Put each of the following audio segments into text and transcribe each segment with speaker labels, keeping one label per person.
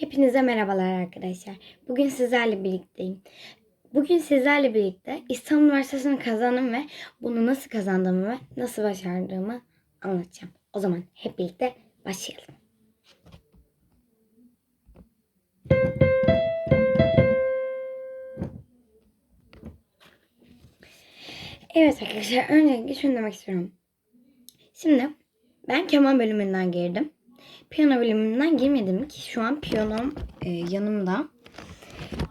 Speaker 1: Hepinize merhabalar arkadaşlar. Bugün sizlerle birlikteyim. Bugün sizlerle birlikte İstanbul Üniversitesi'ni kazandım ve bunu nasıl kazandığımı ve nasıl başardığımı anlatacağım. O zaman hep birlikte başlayalım. Evet arkadaşlar öncelikle şunu demek istiyorum. Şimdi ben keman bölümünden girdim. Piyano bölümünden girmedim ki şu an piyanom e, yanımda.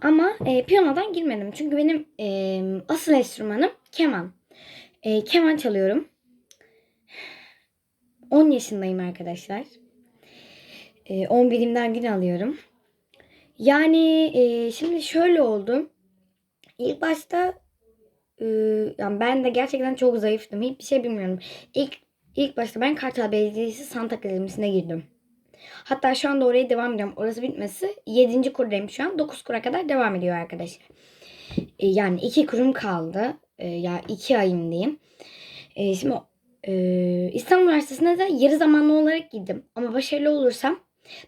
Speaker 1: Ama e, piyanodan girmedim. Çünkü benim e, asıl enstrümanım keman. E, keman çalıyorum. 10 yaşındayım arkadaşlar. E, 11'imden gün alıyorum. Yani e, şimdi şöyle oldu. İlk başta e, yani ben de gerçekten çok zayıftım. Hiçbir şey bilmiyorum. İlk ilk başta ben Kartal Belediyesi Sanat Akademisi'ne girdim. Hatta şu anda oraya devam ediyorum. Orası bitmesi 7. kurdayım şu an. 9 kura kadar devam ediyor arkadaşlar. E, yani 2 kurum kaldı. E, ya 2 ayım diyeyim. E, şimdi İstanbul Üniversitesi'ne de yarı zamanlı olarak gittim. Ama başarılı olursam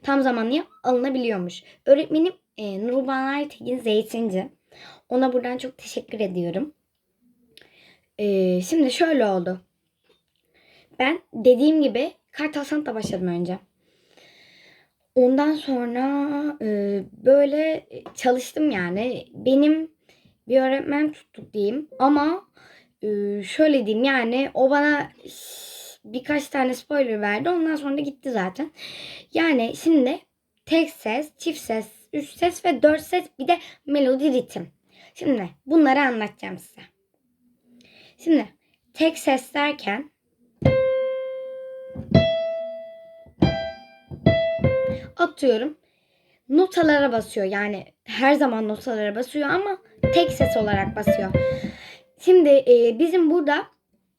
Speaker 1: tam zamanlıya alınabiliyormuş. Öğretmenim e, Nurban Tekin Zeytinci. Ona buradan çok teşekkür ediyorum. E, şimdi şöyle oldu. Ben dediğim gibi Kartal Sanat'ta başladım önce. Ondan sonra e, böyle çalıştım yani. Benim bir öğretmen tuttuk diyeyim. Ama e, şöyle diyeyim yani o bana birkaç tane spoiler verdi. Ondan sonra da gitti zaten. Yani şimdi tek ses, çift ses, üç ses ve dört ses bir de melodi ritim. Şimdi bunları anlatacağım size. Şimdi tek ses derken atıyorum notalara basıyor. Yani her zaman notalara basıyor ama tek ses olarak basıyor. Şimdi e, bizim burada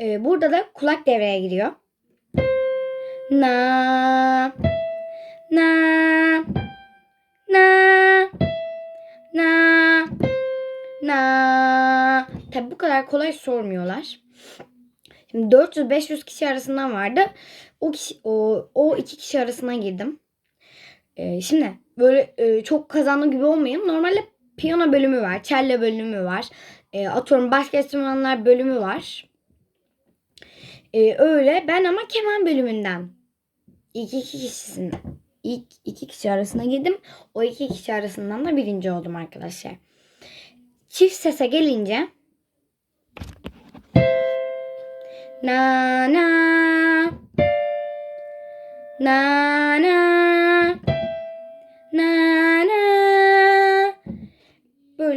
Speaker 1: e, burada da kulak devreye giriyor. Na na na na na Tabi bu kadar kolay sormuyorlar. Şimdi 400-500 kişi arasından vardı. O kişi, o, o iki kişi arasına girdim. Ee, şimdi böyle e, çok kazandım gibi olmayayım. Normalde piyano bölümü var, cello bölümü var. E, atıyorum başka enstrümanlar bölümü var. E, öyle. Ben ama keman bölümünden ilk iki kişisinin ilk iki kişi arasına girdim. O iki kişi arasından da birinci oldum arkadaşlar. Çift sese gelince na na na na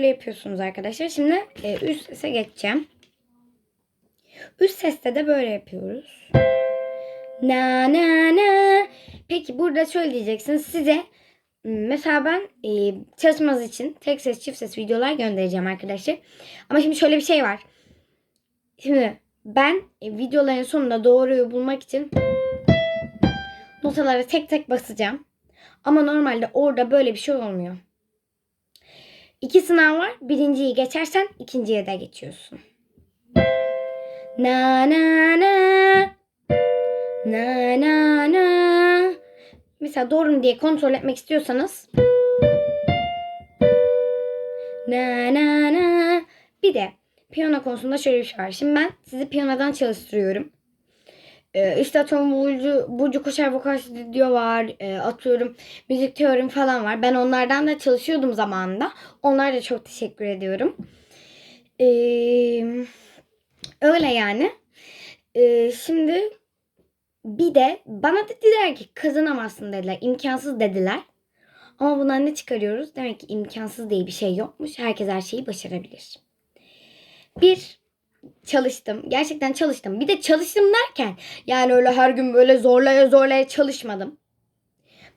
Speaker 1: böyle yapıyorsunuz arkadaşlar. Şimdi e, üst sese geçeceğim. Üst seste de böyle yapıyoruz. Na na na. Peki burada şöyle diyeceksiniz. Size mesela ben e, çalışmanız için tek ses çift ses videolar göndereceğim arkadaşlar. Ama şimdi şöyle bir şey var. Şimdi ben e, videoların sonunda doğruyu bulmak için notalara tek tek basacağım. Ama normalde orada böyle bir şey olmuyor. İki sınav var. Birinciyi geçersen ikinciye de geçiyorsun. Na na na. Na na na. Mesela doğru mu diye kontrol etmek istiyorsanız. Na na na. Bir de piyano konusunda şöyle bir şey var. Şimdi ben sizi piyanodan çalıştırıyorum. Ee, işte atıyorum Burcu, Burcu Koşar Vokal Stüdyo var. Ee, atıyorum müzik teorim falan var. Ben onlardan da çalışıyordum zamanında. Onlara da çok teşekkür ediyorum. Ee, öyle yani. Ee, şimdi bir de bana dediler ki kazanamazsın dediler. imkansız dediler. Ama bundan ne çıkarıyoruz? Demek ki imkansız diye bir şey yokmuş. Herkes her şeyi başarabilir. Bir çalıştım. Gerçekten çalıştım. Bir de çalıştım derken yani öyle her gün böyle zorlaya zorlaya çalışmadım.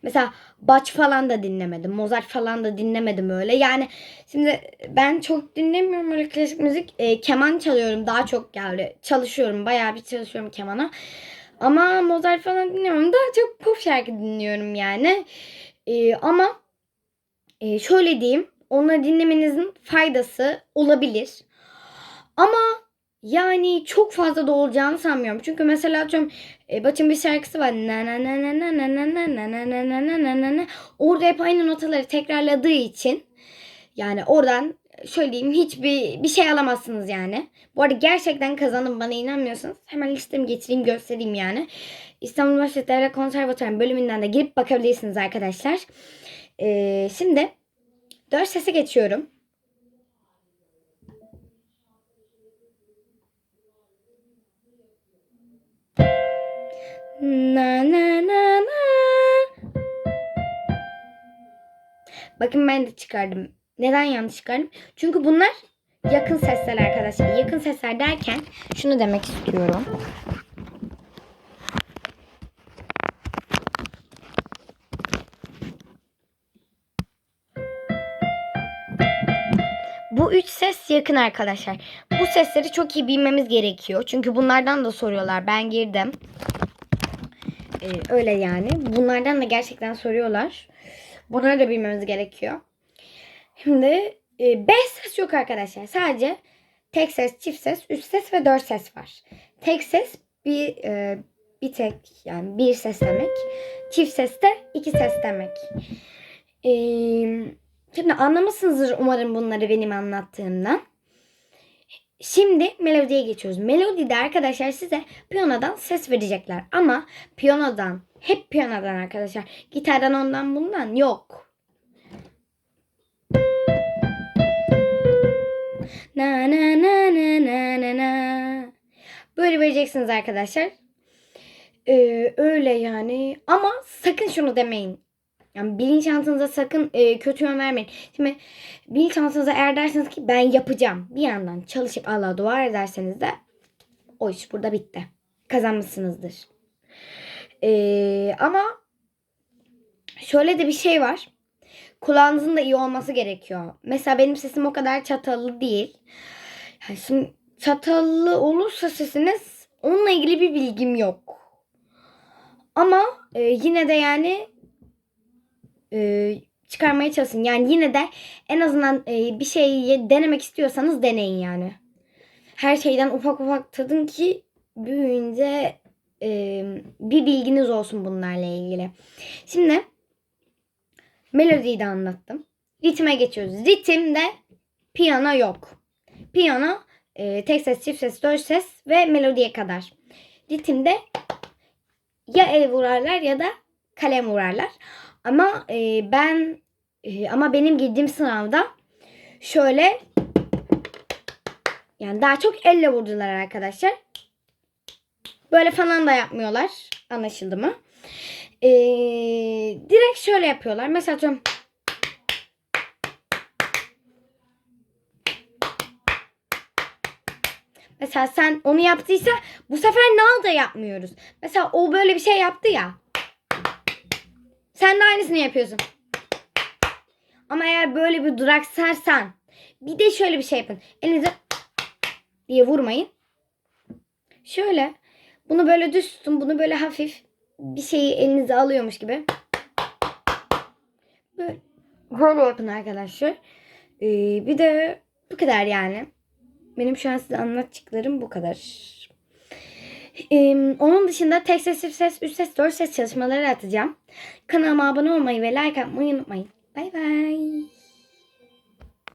Speaker 1: Mesela Bach falan da dinlemedim. Mozart falan da dinlemedim öyle. Yani şimdi ben çok dinlemiyorum öyle klasik müzik. E, keman çalıyorum daha çok yani çalışıyorum. Bayağı bir çalışıyorum kemana. Ama Mozart falan dinlemiyorum. Daha çok pop şarkı dinliyorum yani. E, ama e, şöyle diyeyim. Onları dinlemenizin faydası olabilir. Ama Yani çok fazla da olacağını sanmıyorum. Çünkü mesela atıyorum e, Batın bir şarkısı var. Na na na na na na na na na na na na na na na. Orada hep aynı notaları tekrarladığı için yani oradan şöyle diyeyim hiçbir bir şey alamazsınız yani. Bu arada gerçekten kazandım bana inanmıyorsanız hemen listemi getireyim göstereyim yani. İstanbul Üniversitesi Devlet Konservatuarı bölümünden de girip bakabilirsiniz arkadaşlar. Ee, şimdi dört sese geçiyorum. Na na na na. Bakın ben de çıkardım. Neden yanlış çıkardım? Çünkü bunlar yakın sesler arkadaşlar. Yakın sesler derken şunu demek istiyorum. Bu üç ses yakın arkadaşlar. Bu sesleri çok iyi bilmemiz gerekiyor. Çünkü bunlardan da soruyorlar. Ben girdim. Ee, öyle yani. Bunlardan da gerçekten soruyorlar. Bunları da bilmemiz gerekiyor. Şimdi e, beş ses yok arkadaşlar. Sadece tek ses, çift ses, üç ses ve dört ses var. Tek ses bir e, bir tek yani bir ses demek. Çift ses de iki ses demek. E, şimdi anlamışsınızdır umarım bunları benim anlattığımdan. Şimdi melodiye geçiyoruz. Melodide arkadaşlar size piyanodan ses verecekler. Ama piyanodan, hep piyanodan arkadaşlar. Gitardan ondan bundan yok. Na na na na na na na. Böyle vereceksiniz arkadaşlar. Ee, öyle yani. Ama sakın şunu demeyin. Yani bilinçaltınıza sakın e, kötü yön vermeyin. Şimdi bilinçaltınıza eğer derseniz ki ben yapacağım. Bir yandan çalışıp Allah'a dua ederseniz de o iş burada bitti. Kazanmışsınızdır. Ee, ama şöyle de bir şey var. Kulağınızın da iyi olması gerekiyor. Mesela benim sesim o kadar çatallı değil. Yani şimdi çatallı olursa sesiniz onunla ilgili bir bilgim yok. Ama e, yine de yani e, çıkarmaya çalışın. Yani yine de en azından e, bir şeyi denemek istiyorsanız deneyin yani. Her şeyden ufak ufak tadın ki büyüyünce e, bir bilginiz olsun bunlarla ilgili. Şimdi melodiyi de anlattım. Ritme geçiyoruz. Ritimde piyano yok. Piyano e, tek ses, çift ses, dört ses ve melodiye kadar. Ritimde ya el vurarlar ya da kalem vurarlar. Ama e, ben e, ama benim girdiğim sınavda şöyle yani daha çok elle vurdular arkadaşlar. Böyle falan da yapmıyorlar. Anlaşıldı mı? E, direkt şöyle yapıyorlar. Mesela atıyorum Mesela sen onu yaptıysa bu sefer nal da yapmıyoruz. Mesela o böyle bir şey yaptı ya. Sen de aynısını yapıyorsun. Ama eğer böyle bir duraksarsan bir de şöyle bir şey yapın. Elinize diye vurmayın. Şöyle bunu böyle düz tutun. Bunu böyle hafif bir şeyi elinize alıyormuş gibi. Böyle, böyle yapın arkadaşlar. Ee, bir de bu kadar yani. Benim şu an size anlatacaklarım bu kadar. Ee, onun dışında tek ses, çift ses, üç ses, dört ses çalışmaları atacağım. Kanalıma abone olmayı ve like atmayı unutmayın. Bay bay.